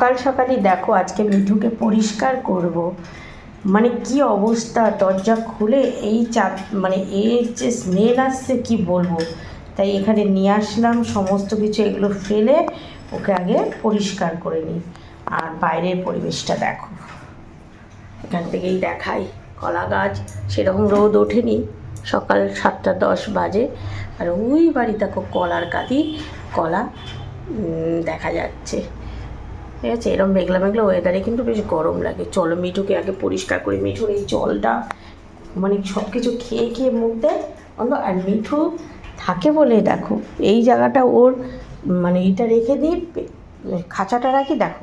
সকাল সকালই দেখো আজকে মিঠুকে পরিষ্কার করব। মানে কি অবস্থা? দরজা খুলে এই চাপ মানে এর যে স্মেল আসছে কি বলব? তাই এখানে নিয়ে আসলাম, সমস্ত কিছু এগুলো ফেলে ওকে আগে পরিষ্কার করে নিই। আর বাইরের পরিবেশটা দেখো। এখান থেকেই দেখাই কলা গাছ। সেরকম রোদ ওঠেনি, সকাল সাতটা দশ বাজে। আর ওই বাড়ি দেখো কলার কাঁদি, কলা দেখা যাচ্ছে। ঠিক আছে? এরকম মেঘলা মেঘলা ওয়েদারে কিন্তু বেশ গরম লাগে। চলো মিঠুকে আগে পরিষ্কার করে মিঠুর এই জলটা মানে সব কিছু খেয়ে খেয়ে মুখ দেয়। অন্য আর মিঠু থাকে বলে দেখো, এই জায়গাটা ওর মানে এটা রেখে দিই খাঁচাটা রাখি, দেখো।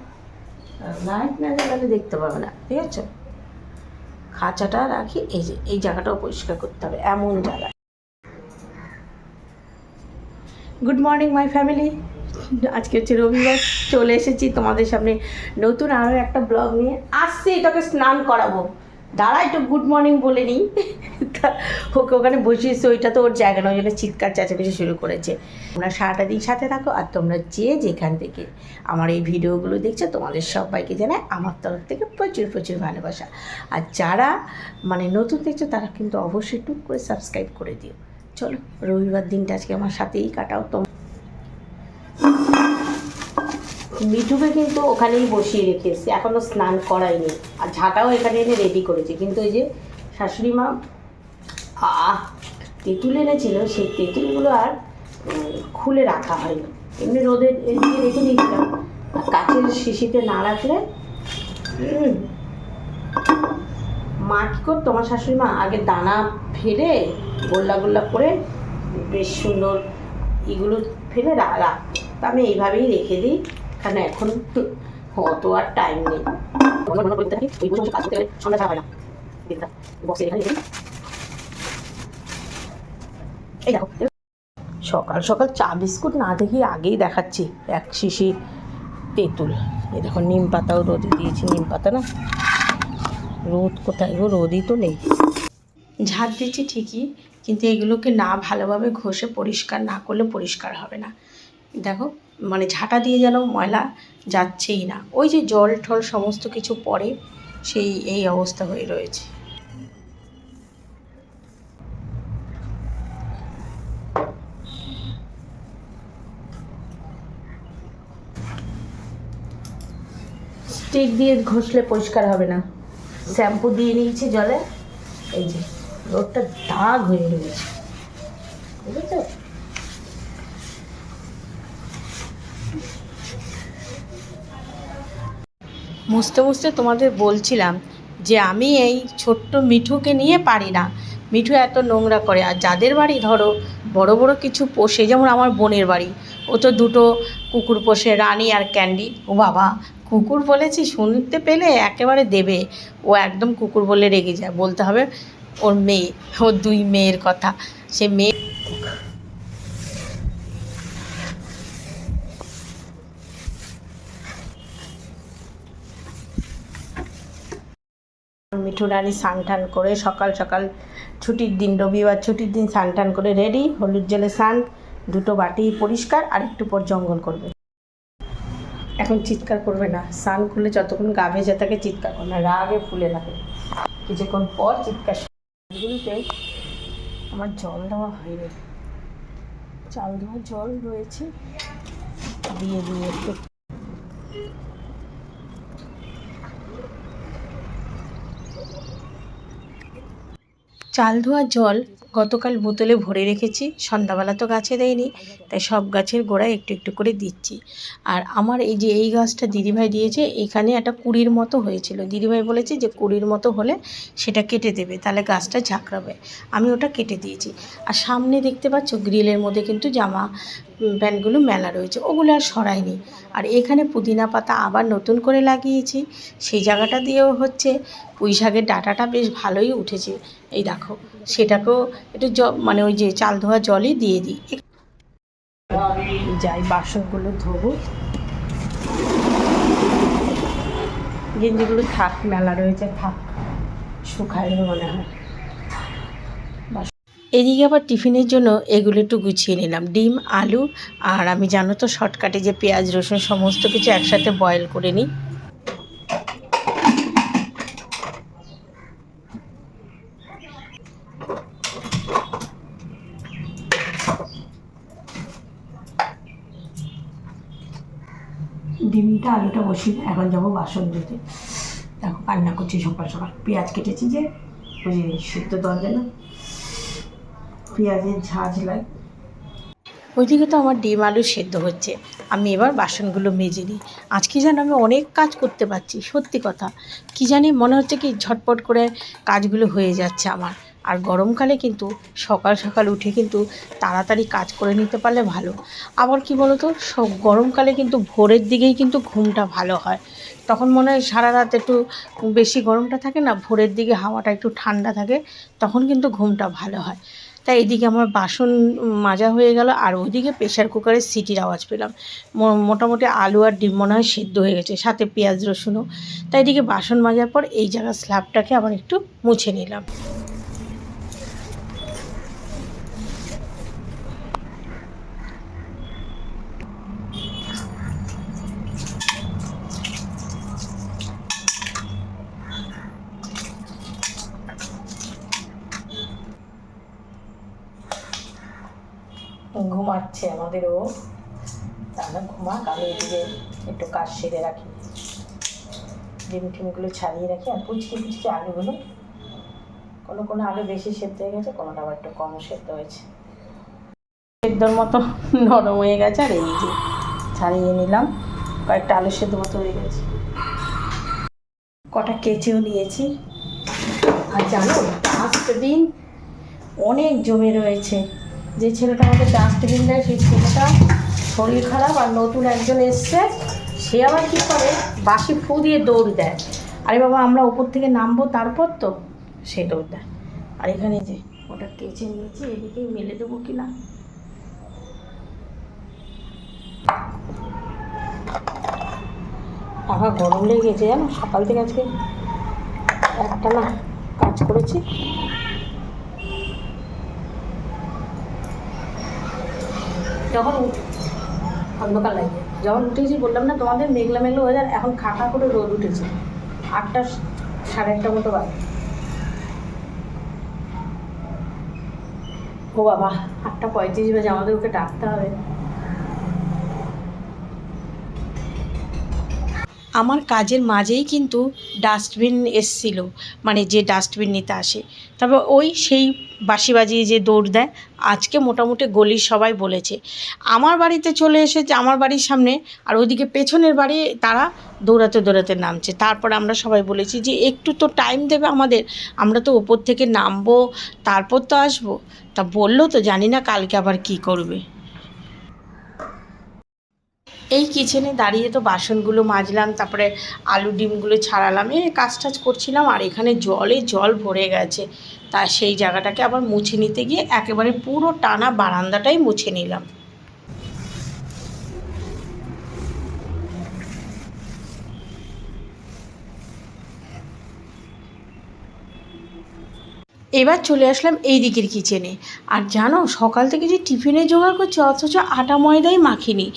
লাইট না জ্বালালে দেখতে পাবে না, ঠিক আছে? খাঁচাটা রাখি, এই যে, এই জায়গাটাও পরিষ্কার করতে হবে, এমন জায়গা গুড মর্নিং মাই ফ্যামিলি আজকে হচ্ছে রবিবার, চলে এসেছি তোমাদের সামনে নতুন আরও একটা ব্লগ নিয়ে। আসছি, তোকে স্নান করাবো। দাঁড়া, একটু গুড মর্নিং বলে নিই। ওকে ওখানে বসিয়েছে ওইটা তো ওর জায়গা না ওই জন্য চিৎকার চেঁচামেচি শুরু করেছে। তোমরা সারাটা দিন সাথে থাকো আর তোমরা যে যেখান থেকে আমার এই ভিডিওগুলো দেখছ, তোমাদের সবাইকে জানায় আমার তরফ থেকে প্রচুর প্রচুর ভালোবাসা। আর যারা মানে নতুন দেখছ, তারা কিন্তু অবশ্যই টুক করে সাবস্ক্রাইব করে দিও। চলো, রবিবার দিনটা আজকে আমার সাথেই কাটাও। তোমরা মিঠুকে কিন্তু ওখানেই বসিয়ে রেখে এসেছি। এখনও স্নান করাইনি আর ঝাঁটাও এখানে এনে রেডি করেছে। কিন্তু ওই যে শাশুড়ি মা, আহ, তেঁতুল এনেছিল, সেই তেঁতুলগুলো আর খুলে রাখা হয়নি। এমনি রোদে দিয়ে রেখে দিয়েছিলাম। আর কাচের শিশিতে না রাখলে মা কী করতো? তোমার শাশুড়ি মা আগে দানা ফেলে গোল্লা গোল্লা করে বেশ সুন্দর এগুলো ফেলে রাখতো। তা আমি এইভাবেই রেখে দিই। কারণ এখন অত আর টাইম নেই। সকাল সকাল চা বিস্কুট না দেখি আগেই দেখাচ্ছি। এক শিশি তেঁতুল। এই দেখো, নিম পাতাও রোদে দিয়েছি। নিম পাতা না? রোদ কোথায় গো? রোদই তো নেই। ঝাড় দিচ্ছি ঠিকই, কিন্তু এগুলোকে না ভালোভাবে ঘষে পরিষ্কার না করলে পরিষ্কার হবে না। দেখো মানে ঝাঁটা দিয়ে যেন ময়লা যাচ্ছেই না। ওই যে জল টল সমস্ত কিছু পড়ে, সেই, এই অবস্থা হয়ে রয়েছে। স্টিক দিয়ে ঘষলে পরিষ্কার হবে না। শ্যাম্পু দিয়ে নিয়েছি জলে। এই যে, রোদটা দাগ হয়ে রয়েছে। বুঝেছ? মুছতে মুছতে তোমাদের বলছিলাম যে আমি এই ছোট্ট মিঠুকে নিয়ে পারি না। মিঠু এত নোংরা করে, আর যাদের বাড়ি ধরো, বড় বড় কিছু পোষে, যেমন আমার বোনের বাড়ি, ও তো দুটো কুকুর পোষে, রানী আর ক্যান্ডি। ও বাবা, কুকুর বলেছি শুনতে পেলে একেবারে দেবে। ও একদম কুকুর বলে রেগে যায়, বলতে হবে ওর মেয়ে, ওর দুই মেয়ের কথা। সে মেয়ে মিঠু রানী স্নান টান করে সকাল সকাল ছুটির দিন রবিবার ছুটির দিন স্নান টান করে রেডি, হলুদ জলে স্নান, দুটো বাটি পরিষ্কার, আর একটু পর জঙ্গল করবে। এখন চিৎকার করবে না, স্নান করলে যতক্ষণ গা ভেজে থাকে চিৎকার করবে না, রাগে ফুলে থাকে। কিছুক্ষণ পর চিৎকার। আমার জল দেওয়া হয়নি। চাল দেওয়া জল রয়েছে। দিয়ে দিয়ে একটু। চাল ধোয়া জল গতকাল বোতলে ভরে রেখেছি, সন্ধ্যাবেলা তো গাছে দেয়নি, তাই সব গাছের গোড়ায় একটু একটু করে দিচ্ছি। আর আমার এই যে এই গাছটা দিদিভাই দিয়েছে, এখানে একটা কুড়ির মতো হয়েছিল। দিদিভাই বলেছে যে কুড়ির মতো হলে সেটা কেটে দেবে, তাহলে গাছটা ঝাঁকড়াবে। আমি ওটা কেটে দিয়েছি। আর সামনে দেখতে পাচ্ছ গ্রিলের মধ্যে কিন্তু জামা প্যান্টগুলো মেলা রয়েছে, ওগুলো আর সরাইনি। আর এখানে পুদিনা পাতা আবার নতুন করে লাগিয়েছি, সেই জায়গাটা দিয়েও হচ্ছে পুঁই শাকের ডাটাটা বেশ ভালোই উঠেছে। এই দেখো, সেটাকেও একটু জ মানে ওই যে চাল ধোয়া জলই দিয়ে দিই। যাই বাসনগুলো ধোবো। গেঞ্জিগুলো থাক, মেলা রয়েছে থাক, শুকায় মনে হয়। এদিকে আবার টিফিনের জন্য এগুলো একটু গুছিয়ে নিলাম। ডিম, আলু, আর আমি জানো তো শর্টকাটে যে পেঁয়াজ, রসুন, সমস্ত কিছু একসাথে বয়েল করে নিই। ডিমটা আলুটা বসিয়ে এখন যাব বাসন ধুতে। দেখো কান্না করছি সকাল সকাল। পেঁয়াজ কেটেছি যে বুঝি সিদ্ধ দেওয়ার না পেঁয়াজের ঝাঁঝ লাগে ওইদিকে তো আমার ডিম আলু সেদ্ধ হচ্ছে। আমি এবার বাসনগুলো মেজে নিই। আজকে যেন আমি অনেক কাজ করতে পারছি, সত্যি কথা। কি জানি মনে হচ্ছে কি ঝটপট করে কাজগুলো হয়ে যাচ্ছে আমার। আর গরমকালে কিন্তু সকাল সকাল উঠে কিন্তু তাড়াতাড়ি কাজ করে নিতে পারলে ভালো। আবার কি বলো তো সব গরমকালে কিন্তু ভোরের দিকেই কিন্তু ঘুমটা ভালো হয়। তখন মনে হয় সারা রাত একটু বেশি গরমটা থাকে না, ভোরের দিকে হাওয়াটা একটু ঠান্ডা থাকে, তখন কিন্তু ঘুমটা ভালো হয়। তাই এদিকে আমার বাসন মাজা হয়ে গেল, আর ওইদিকে প্রেশার কুকারের সিটির আওয়াজ পেলাম। মোটামুটি আলু আর ডিম মনে হয় সেদ্ধ হয়ে গেছে, সাথে পেঁয়াজ রসুনও। তাই এদিকে বাসন মাজার পর এই জায়গার স্ল্যাবটাকে আবার একটু মুছে নিলাম। ঘুমাচ্ছে আমাদের ও তাহলে ঘুমাক আমি এদিকে একটু কাজ সেরে রাখি। ডিম টিমগুলো ছাড়িয়ে রাখি। আর পুচকি পুচকি আলুগুলো, কোনো কোনো আলু বেশি সেদ্ধ হয়ে গেছে কোনোটা আবার একটু কম সেদ্ধ হয়েছে। সেদ্ধর মতো নরম হয়ে গেছে, আর এই যে ছাড়িয়ে নিলাম। কয়েকটা আলু সেদ্ধ মতো হয়ে গেছে। কটা কেচেও নিয়েছি। আর জানো ডাস্টবিন অনেক জমে রয়েছে। যে ছেলেটা আমাদের ডাস্টবিন দেয়, সেই ছেলেটা শরীর খারাপ আর নতুন একজন এসছে, সে আবার কী করে? বাসি ফু দিয়ে দৌড় দেয়। আরে বাবা, আমরা উপর থেকে নামবো, তারপর তো সে দৌড় দেয়। আর এখানে যে, ওটা কেচে নিয়েছি এদিকেই মেলে দেবো কি না আবার গরম লেগে গেছে জানো? সকাল থেকে আজকে একটা না কাজ করেছি। যখন অন্ধকার লাগে। যখন উঠেছি, বললাম না, তোমাদের মেঘলা মেঘলা যায় এখন খাঁকা করে রোদ উঠেছে। আটটা সাড়ে আটটা মতো বাজে। ও বাবা, আটটা পঁয়ত্রিশ বাজে, আমাদের ওকে ডাকতে হবে। আমার কাজের মাঝেই কিন্তু ডাস্টবিন এসছিল মানে যে ডাস্টবিন নিতে আসে। তবে ওই সেই বাঁশি বাজিয়ে যে দৌড় দেয়, আজকে মোটামুটি গলির সবাই বলেছে। আমার বাড়িতে চলে এসেছে, আমার বাড়ির সামনে আর ওইদিকে পেছনের বাড়ি তারা দৌড়াতে দৌড়াতে নামছে। তারপর আমরা সবাই বলেছি যে, একটু তো টাইম দেবে আমাদের, আমরা তো ওপর থেকে নামবো, তারপর তো আসব। তা বলল তো, জানি না কালকে আবার কি করবে। এই কিচেনে দাঁড়িয়ে তো বাসনগুলো মাজলাম, তারপরে আলু ডিমগুলো ছাড়ালাম, এই কাজ টাজ করছিলাম আর এখানে জলে জল ভরে গেছে। তা সেই জায়গাটাকে আবার মুছে নিতে গিয়ে একেবারে পুরো টানা বারান্দাটাই মুছে নিলাম। এবার চলে আসলাম এই দিকের কিচেনে আর জানো, সকাল থেকে যে টিফিনে জোগাড় করছি, অথচ আটা ময়দাই মাখিনি।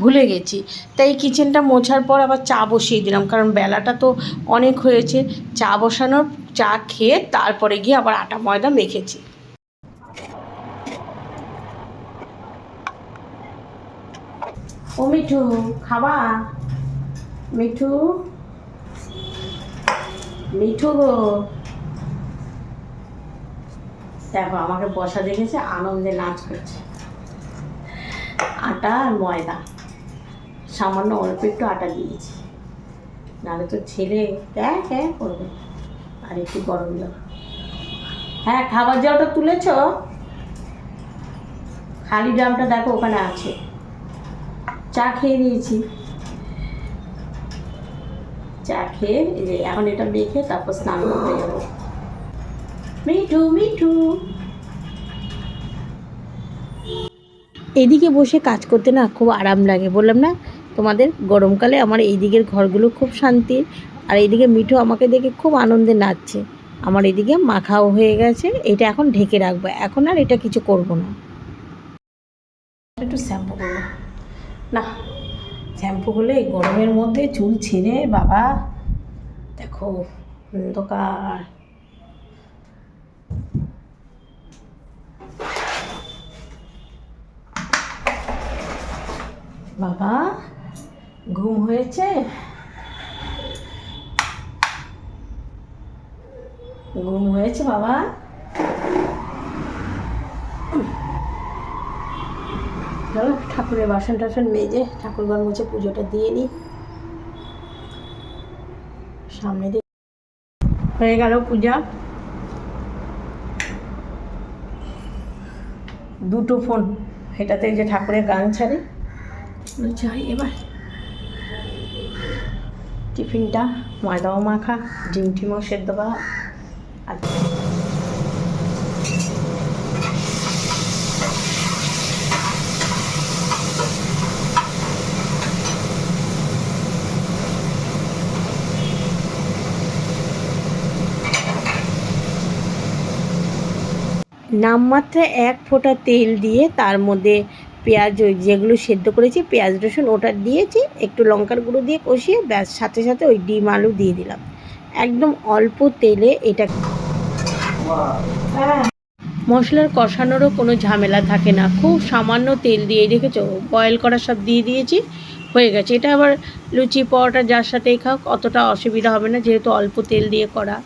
ভুলে গেছি। তাই কিচেনটা মোছার পর আবার চা বসিয়ে দিলাম, কারণ বেলাটা তো অনেক হয়েছে। চা বসানোর, চা খেয়ে তারপরে গিয়ে আবার আটা ময়দা মেখেছি। ও মিঠু, খাবা? মিঠু? মিঠু গো। দেখো, আমাকে বসা দেখেছে, আনন্দে নাচ করছে। আটা আর ময়দা। সামান্য অল্প একটু আটা দিয়েছি নাহলে তো ছেলে দেখ হ্যাঁ করবে। আর একটু গরম জল। হ্যাঁ খাবার জলটা তুলেছ? খালি ড্রামটা দেখো, ওখানে আছে। চা খেয়ে নিয়েছি। চা খেয়ে এখন এটা মেখে তারপর স্নান করতে যাব। মিঠু মিঠু এদিকে বসে কাজ করতে না খুব আরাম লাগে। বললাম না তোমাদের গরমকালে আমার এই দিকের ঘরগুলো খুব শান্তির আর এইদিকে মিঠু আমাকে দেখে খুব আনন্দে নাচছে। আমার এদিকে মাখাও হয়ে গেছে এটা এখন ঢেকে রাখব। এখন আর এটা কিছু করব না। একটু শ্যাম্পু করব। না শ্যাম্পু করলে এই গরমের মধ্যে চুল ছিঁড়ে বাবা দেখো অন্ধকার। বাবা, ঘুম হয়েছে? ঘুম হয়েছে বাবা? চলো ঠাকুরের বাসন টাসন মেজে ঠাকুর ঘর মুছে পুজোটা দিয়ে নিই। সামনে দিয়ে হয়ে গেল পূজা। দুটো ফোন এটাতে যে ঠাকুরের গান ছাড়ে। যাই এবার। টিফিনটা ময়দাও মাখা ডিম টিমও সেদ্ধ করা আর নামমাত্রা এক ফোঁটা তেল দিয়ে তার মধ্যে পেঁয়াজ যেগুলো সেদ্ধ করেছি, পেঁয়াজ, রসুন ওটা দিয়েছি, একটু লঙ্কার গুঁড়ো দিয়ে কষিয়ে ব্যাস, সাথে সাথে ওই ডিম আলু দিয়ে দিলাম। একদম অল্প তেলে এটা মশলার কষানোরও কোনো ঝামেলা থাকে না। খুব সামান্য তেল দিয়ে রেখেছো বয়েল করা সব দিয়ে দিয়েছি, হয়ে গেছে। এটা আবার লুচি, পরোটা যার সাথেই খাও অতটা অসুবিধা হবে না, যেহেতু অল্প তেল দিয়ে করা।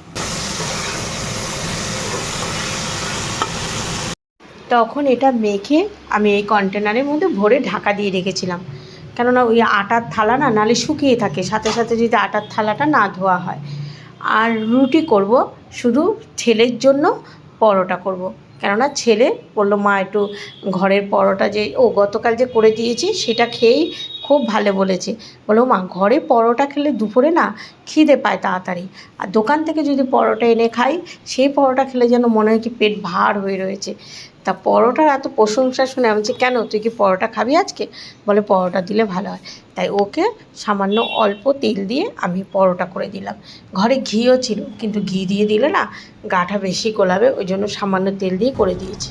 তখন এটা মেখে আমি এই কন্টেনারের মধ্যে ভরে ঢাকা দিয়ে রেখেছিলাম কেননা ওই আটার থালা না, নালে শুকিয়ে থাকে, সাথে সাথে যদি আটার থালাটা না ধোয়া হয় আর রুটি করব, শুধু ছেলের জন্য পরোটা করব। কেননা ছেলে বলল, মা, একটু ঘরের পরোটা যে ও গতকাল যে করে দিয়েছি, সেটা খেয়েই খুব ভালো বলেছে। বলো মা ঘরে পরোটা খেলে দুপুরে না খিদে পায় তাড়াতাড়ি। আর দোকান থেকে যদি পরোটা এনে খাই, সেই পরোটা খেলে যেন মনে হয় কি পেট ভার হয়ে রয়েছে। তা পরোটার এত প্রশংসা শুনে আমি বলছি, কেন, তুই কি পরোটা খাবি আজকে? বলে, পরোটা দিলে ভালো হয়। তাই ওকে সামান্য অল্প তেল দিয়ে আমি পরোটা করে দিলাম। ঘরে ঘিও ছিল, কিন্তু ঘি দিয়ে দিলে না গাটা বেশি গোলাবে, ওই জন্য সামান্য তেল দিয়ে করে দিয়েছি।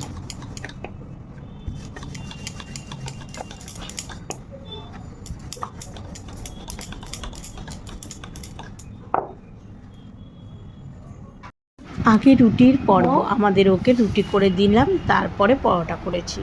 আগে রুটির পর্ব আমাদের ওকে রুটি করে দিলাম তারপরে পরোটা করেছি।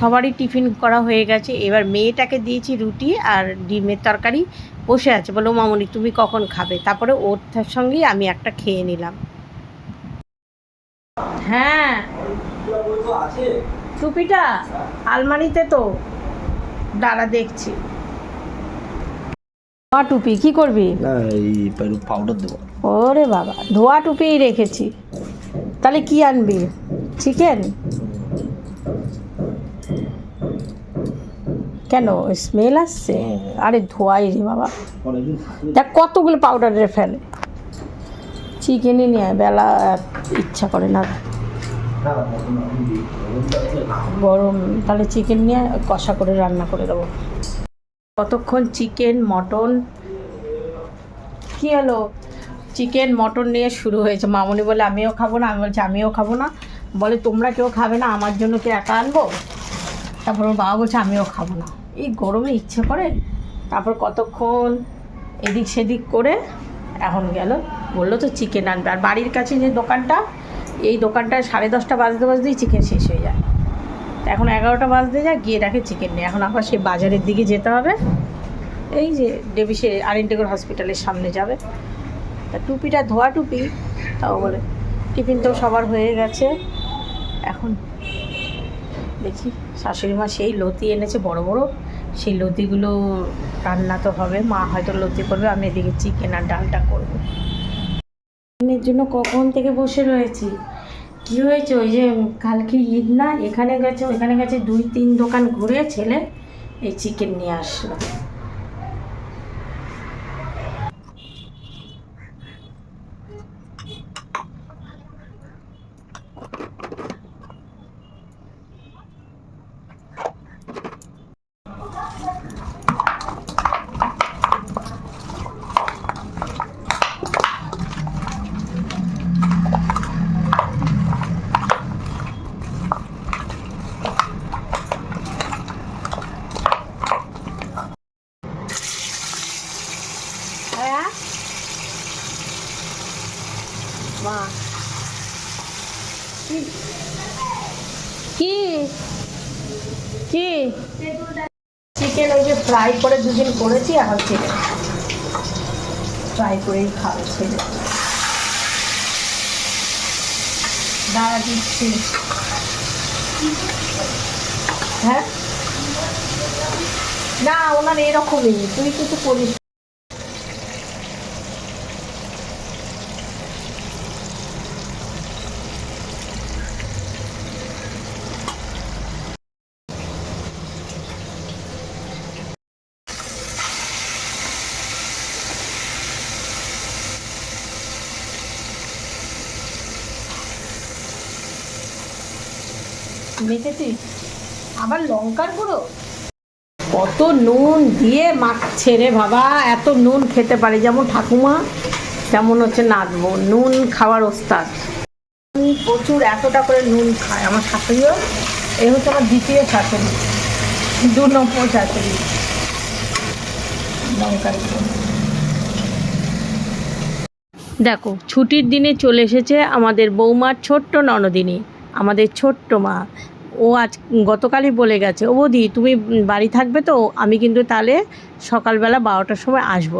সবারই টিফিন করা হয়ে গেছে। এবার মেয়েটাকে দিয়েছি রুটি আর ডিমের তরকারি। বসে আছে বলো মামনি তুমি কখন খাবে? তারপরে ওর সঙ্গেই আমি একটা খেয়ে নিলাম। হ্যাঁ। টুপিটা আলমারিতে তো। দাঁড়া দেখছি। ধোয়া টুপি কি করবি? পাউডার দেবো ওরে বাবা ধোয়া টুপিই রেখেছি। তাহলে কি আনবি? চিকেন? কেন? স্মেল আসছে? আরে ধোয়াই রে বাবা। দেখ কতগুলো পাউডারে ফেলে। চিকেনই নিয়ে বেলা ইচ্ছা করে না। গরম তাহলে চিকেন নিয়ে কষা করে রান্না করে দেবো। কতক্ষণ চিকেন মটন কি হলো? চিকেন মটন নিয়ে শুরু হয়েছে। মামনি বলে আমিও খাব না। আমি বলছি আমিও খাব না। বলে তোমরা কেউ খাবে না? আমার জন্য কি একা আনব? তারপর ওর বাবা বলছে আমিও খাব না। এই গরমে ইচ্ছে করে। তারপর কতক্ষণ এদিক সেদিক করে এখন গেল। বলল তো চিকেন আনবে। আর বাড়ির কাছে যে দোকানটা, এই দোকানটায় সাড়ে দশটা বাজতে বাজতেই চিকেন শেষ হয়ে যায়। এখন এগারোটা বাজতে যায়, গিয়ে দেখে চিকেন নেই। এখন আবার সে বাজারের দিকে যেতে হবে। এই যে ডেভিসে আরিনটেগর হসপিটালের সামনে যাবে। তা টুপিটা ধোয়া টুপি, তাও বলে, টিফিন তো সবার হয়ে গেছে। এখন দেখি। শাশুড়ি মা সেই লতি এনেছে, বড় বড়। সেই লতিগুলো রান্না তো হবে, মা হয়তো লতি করবে, আমি এদিকে চিকেন আর ডালটা করব। চিকেনের জন্য কখন থেকে বসে রয়েছি? কি হয়েছে? ওই যে কালকে ঈদ না, এখানে গেছে ওইখানে গেছে দুই, তিন দোকান ঘুরে ছেলে এই চিকেন নিয়ে আসলো হ্যাঁ মা কি- কি কি চিকেন ওই যে ফ্রাই করে দুদিন করেছি এখন ছেলে ফ্রাই করেই খাবে ছেলে দাঁড়া দিচ্ছি। হ্যাঁ? না, ওনার এরকমই। তুই কিছু করিস মেখেছিস আবার লঙ্কার গুঁড়ো? কত নুন দিয়ে মাখছে রে বাবা, এত নুন খেতে পারে। যেমন ঠাকুমা, তেমন হচ্ছে নাচবো। নুন খাওয়ার ওস্তাদ। প্রচুর, এতটা করে নুন খায় আমার শাশুড়িও। এই হচ্ছে আমার দ্বিতীয় শাশুড়ি। দু নম্বর শাশুড়ি। লঙ্কার দেখো, ছুটির দিনে চলে এসেছে আমাদের বৌমার ছোট্ট ননদিনী, আমাদের ছোট্ট মা। ও আজ গতকালই বলে গেছে, ও বৌদি, তুমি বাড়ি থাকবে তো, আমি কিন্তু তাহলে সকালবেলা বারোটার সময় আসব।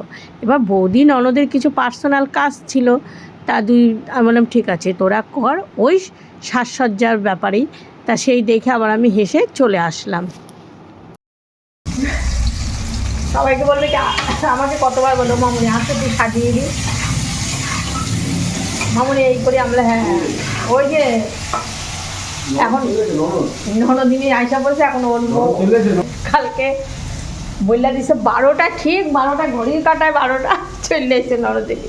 এবার বৌদি, ননদের কিছু পার্সোনাল কাজ ছিল, তা দুই, আমি বললাম, ঠিক আছে, তোরা কর। ওই সাজসজ্জার ব্যাপারেই, তা সেই দেখে আবার আমি হেসে চলে আসলাম। সবাইকে বলবে কি, আমাকে কতবার বলো মামুনি আসতে তুই সাজিয়ে দিই মামুনি, এই করি আমরা হ্যাঁ। ওই যে এখন ননদিনী আইসা বলছে এখন ওর কালকে বললা দিছে বারোটা, ঠিক বারোটা, ঘড়ির কাটায় বারোটা, চলে এসে ননদিনী।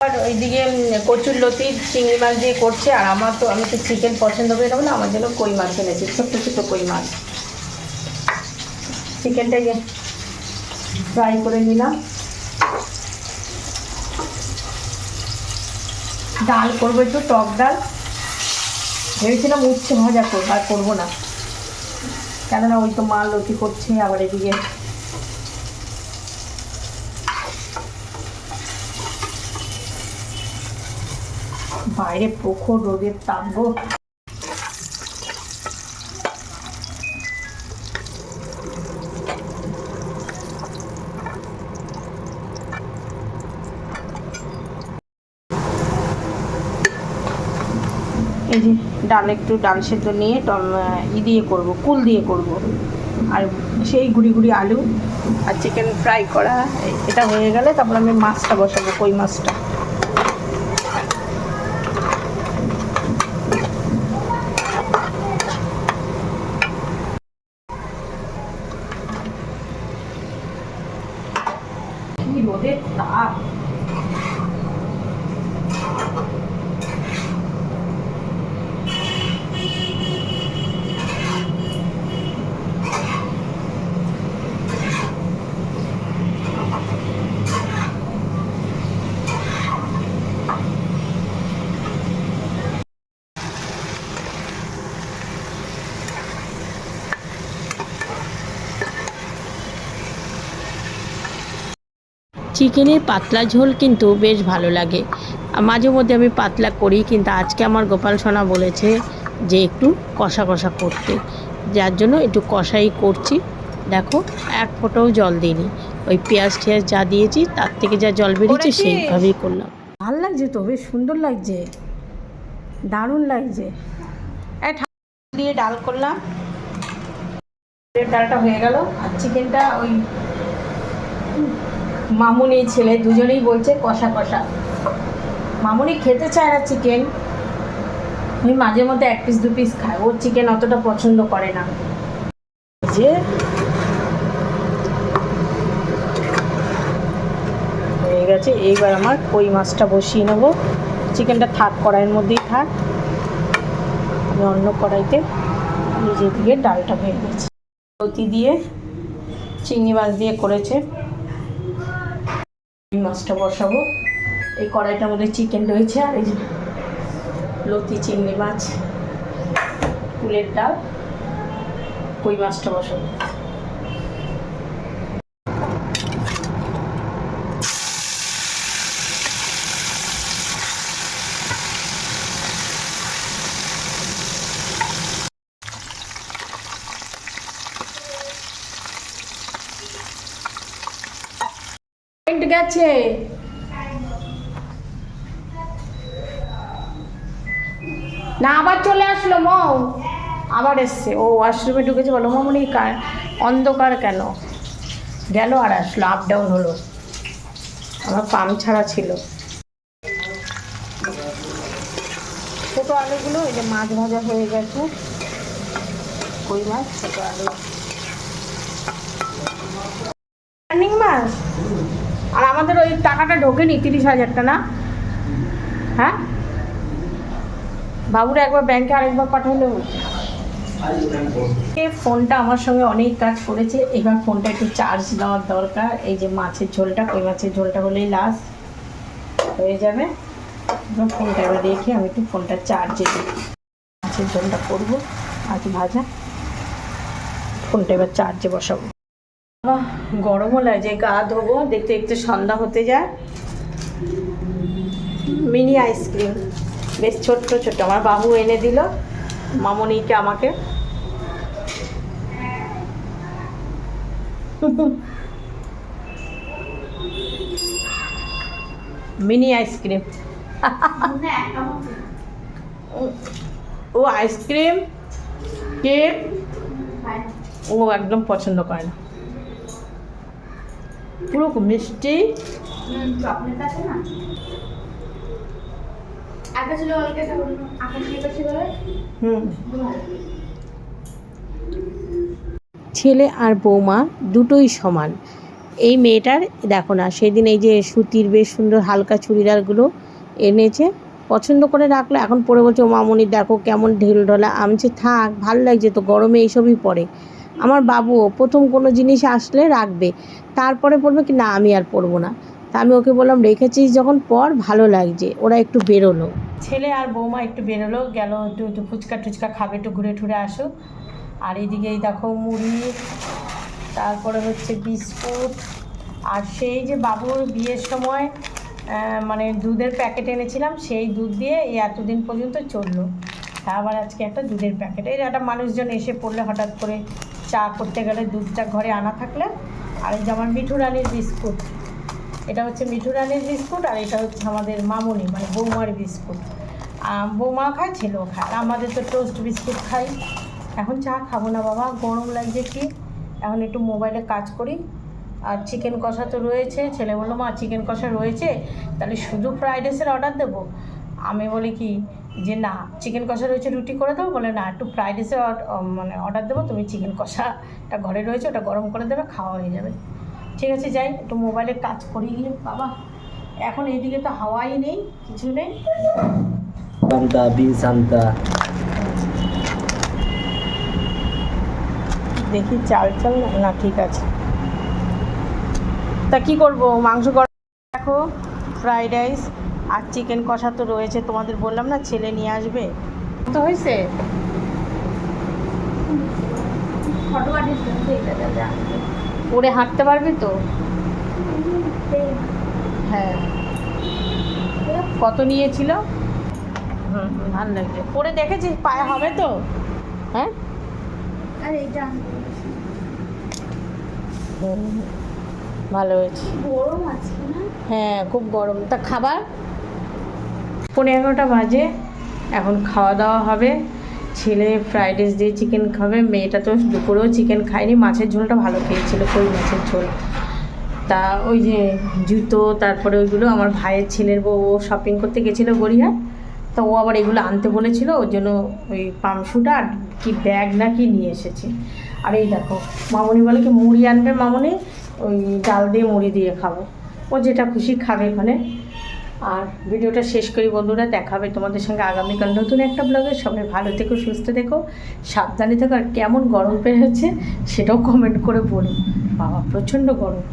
আর ওইদিকে কচুর লতি, চিংড়ি মাছ দিয়ে করছে, আর আমার তো, আমি তো চিকেন পছন্দ করি না আমার জন্য কই মাছ এনেছি, ছোট্ট ছোট্ট কই মাছ। চিকেনটাকে ফ্রাই করে নিলাম। ডাল করব একটু, টক ডাল। ভেবেছিলাম উচ্ছে ভাজা করব, আর করব না। কেননা ওই তো মা লতি করছে, আবার এদিকে বাইরে প্রখর রোদের তাপ গো। এই যে ডাল একটু ডাল সেদ্ধ নিয়ে টম ই দিয়ে করব, কুল দিয়ে করব। আর সেই গুড়ি গুড়ি আলু আর চিকেন ফ্রাই করা এটা হয়ে গেলে তারপর আমি মাছটা বসাবো, কই মাছটা কি রোদের তাপ চিকেনের পাতলা ঝোল কিন্তু বেশ ভালো লাগে। মাঝে মধ্যে আমি পাতলা করি কিন্তু আজকে আমার গোপাল সোনা বলেছে যে একটু কষা কষা করতে। যার জন্য একটু কষাই করছি। দেখো এক ফোঁটাও জল দিইনি। ওই পেঁয়াজ টেয়াজ যা দিয়েছি তার থেকে যা জল বেরিয়েছে সেইভাবেই করলাম। ভালো লাগছে তো বেশ সুন্দর লাগছে। দারুণ লাগছে। দিয়ে ডাল করলাম। ডালটা হয়ে গেল। আর চিকেনটা ওই মামুনি ছেলে, দুজনেই বলছে কষা কষা। মামুনি খেতে চায় না চিকেন আমি মাঝে মধ্যে এক পিস দু পিস খাই। ওর চিকেন অতটা পছন্দ করে না। যে হয়ে গেছে, এইবার আমার কই মাছটা বসিয়ে নেব। চিকেনটা থাক, কড়াইয়ের মধ্যেই থাক। আমি অন্য কড়াইতে নিজে দিয়ে ডালটা হয়ে গেছে দিয়ে, চিংড়ি মাছ দিয়ে করেছে। মাছটা বসাবো। এই কড়াইটার মধ্যে চিকেন রয়েছে, আর এই লতি চিংড়ি মাছ ফুলের ডাল কই মাছটা বসাবো। গেছে না, আবার চলে আসলো মৌ। আবার এসছে। ও ওয়াশরুমে ঢুকেছে বলো। মামনি কার অন্ধকার কেন? গেল আর আসলো। আপ ডাউন হলো। আমার পাম্প ছাড়া ছিল। ছোটো আলুগুলো, এই যে মাছ ভাজা হয়ে গেছে। কই মাছ? ছোটো আলু। মাছ? আর আমাদের ওই টাকাটা ঢোকেনি তিরিশ হাজারটা, না? হ্যাঁ? বাবুরা একবার ব্যাংকে আরেকবার পাঠালো। ফোনটা আমার সঙ্গে অনেক কাজ করেছে, এবার ফোনটা একটু চার্জ দেওয়ার দরকার। এই যে মাছের ঝোলটা, কই মাছের ঝোলটা হলেই লাস্ট হয়ে যাবে। এবার ফোনটা এবার রেখে আমি একটু ফোনটা চার্জে দিই মাছের ঝোলটা করব মাছ ভাজা। ফোনটা এবার চার্জে বসাবো। গরমও লাগে গা ধোবো, দেখতে দেখতে সন্ধ্যা হতে যায়। মিনি আইসক্রিম, বেশ ছোট্ট ছোট্ট, আমার বাবু এনে দিল, মামনিকে আমাকে। Mini ice cream. ও আইসক্রিম, কেক। ও একদম পছন্দ করে না পুরো মিষ্টি চকলেট আছে না আকাশ হলো অলকে আকাশ আকাশে বলে? হুম। ছেলে আর বৌমা দুটোই সমান। এই মেয়েটার দেখো না সেদিন এই যে সুতির বেশ সুন্দর হালকা চুড়িদারগুলো এনেছে পছন্দ করে রাখল এখন পরে বলছে ও মামনি দেখো কেমন ঢিল ঢোলা আমছে থাক ভালো লাগছে তো গরমে এইসবই পরে। আমার বাবুও প্রথম কোনো জিনিস আসলে রাখবে। তারপরে বলবে কি, না, আমি আর পরবো না। তা আমি ওকে বললাম, রেখেছিস যখন পর, ভালো লাগছে। ওরা একটু বেরোলো। ছেলে আর বৌমা একটু বেরোলো, গেল একটু একটু ফুচকা টুচকা খাবে, একটু ঘুরে টুরে আসুক। আর এদিকে দেখো মুড়ি, তারপরে হচ্ছে বিস্কুট। আর সেই যে বাবুর বিয়ের সময় মানে দুধের প্যাকেট এনেছিলাম, সেই দুধ দিয়ে এই এতদিন পর্যন্ত চলল। আবার আজকে একটা দুধের প্যাকেট। এই একটা মানুষজন এসে পড়লে হঠাৎ করে চা করতে গেলে দুধটা ঘরে আনা থাকলে, আর এই যে আমার মিঠু রানির বিস্কুট, এটা হচ্ছে মিঠু রানির বিস্কুট আর এটা হচ্ছে আমাদের মামুনি মানে বৌমার বিস্কুট। বৌমাও খায়, ছেলেও খায়। আমাদের তো টোস্ট বিস্কুট খাই। এখন চা খাব না বাবা, গরম লাগছে কি? এখন একটু মোবাইলে কাজ করি। আর চিকেন কষা তো রয়েছে। ছেলে বলল, মা চিকেন কষা রয়েছে? তাহলে শুধু ফ্রাইড রাইসের অর্ডার দেবো? আমি বলি, কি? যে না চিকেন কষা রয়েছে রুটি করে দেবো বলে না একটু ফ্রাইড রাইসের মানে অর্ডার দেবো তুমি চিকেন কষাটা ঘরে রয়েছে ওটা গরম করে দেবে খাওয়া হয়ে যাবে। ঠিক আছে যাই একটু মোবাইলে কাজ করি গিয়ে বাবা। এখন এইদিকে তো হাওয়াই নেই কিছু নেই। সান্তা বিন সান্তা। দেখি চাল চাল না ঠিক আছে। তা কি করব? মাংস কর দেখো ফ্রাইড রাইস আর চিকেন কষা তো রয়েছে তোমাদের বললাম না ছেলে নিয়ে আসবে? তো হয়েছে? পরে হাঁটতে পারবি তো? হ্যাঁ। কত নিয়েছিল? হুম ভালো লাগছে পরে দেখেছিস পায়ে হবে তো? হ্যাঁ? আর এইটা হুম, ভালো হয়েছে। গরম আছে হ্যাঁ খুব গরম। তা খাবার? পনেরো এগারোটা বাজে। এখন খাওয়া দাওয়া হবে। ছেলে ফ্রাইড রাইস দিয়ে চিকেন খাবে। মেয়েটা তো দুপুরেও চিকেন খায়নি। মাছের ঝোলটা ভালো খেয়েছিল, কই মাছের ঝোল। তা ওই যে জুতো, তারপরে ওইগুলো আমার ভাইয়ের ছেলের বউ, ও শপিং করতে গেছিল গড়িয়া তো ও আবার এগুলো আনতে বলেছিল, ওর জন্য ওই পামশুটা আর কি ব্যাগ না কি নিয়ে এসেছে। আর এই দেখো, মামনি বলে কি, মুড়ি আনবে মামনি, ওই ডাল দিয়ে মুড়ি দিয়ে খাব। ও যেটা খুশি খাবে ওখানে। আর ভিডিওটা শেষ করি বন্ধুরা, দেখা হবে তোমাদের সঙ্গে আগামীকাল নতুন একটা ব্লগে সবাই ভালো থেকো, সুস্থ থেকো, সাবধানে থেকো, আর কেমন গরম পেয়ে হচ্ছে সেটাও কমেন্ট করে বলো। বাবা, প্রচণ্ড গরম।